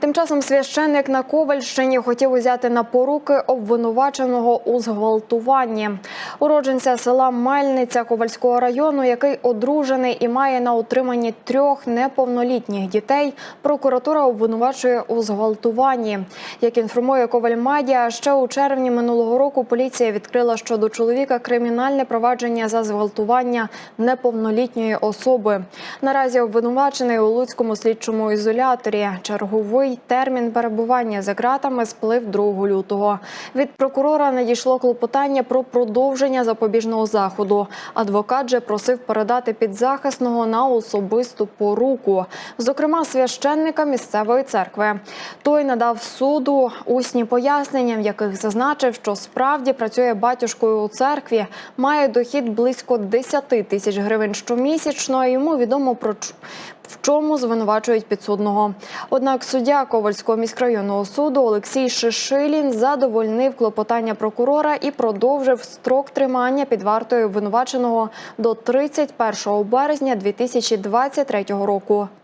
Тим часом священник на Ковальщині хотів узяти на поруки обвинуваченого у зґвалтуванні. Уродженця села Мельниця Ковальського району, який одружений і має на утриманні трьох неповнолітніх дітей, прокуратура обвинувачує у зґвалтуванні. Як інформує Коваль Медіа, ще у червні минулого року поліція відкрила щодо чоловіка кримінальне провадження за зґвалтування неповнолітньої особи. Наразі обвинувачений у Луцькому слідчому ізоляторі. Черговий термін перебування за ґратами сплив 2 лютого. Від прокурора надійшло клопотання про продовження запобіжного заходу. Адвокат же просив передати підзахисного на особисту поруку, зокрема священника місцевої церкви. Той надав суду усні пояснення, в яких зазначив, що справді працює батюшкою у церкві, має дохід близько 10 тисяч гривень щомісячно. Йому відомо про в чому звинувачують підсудного. Однак суддя Ковальського міськрайонного суду Олексій Шишилін задовольнив клопотання прокурора і продовжив строк тримання під вартою обвинуваченого до 31 березня 2023 року.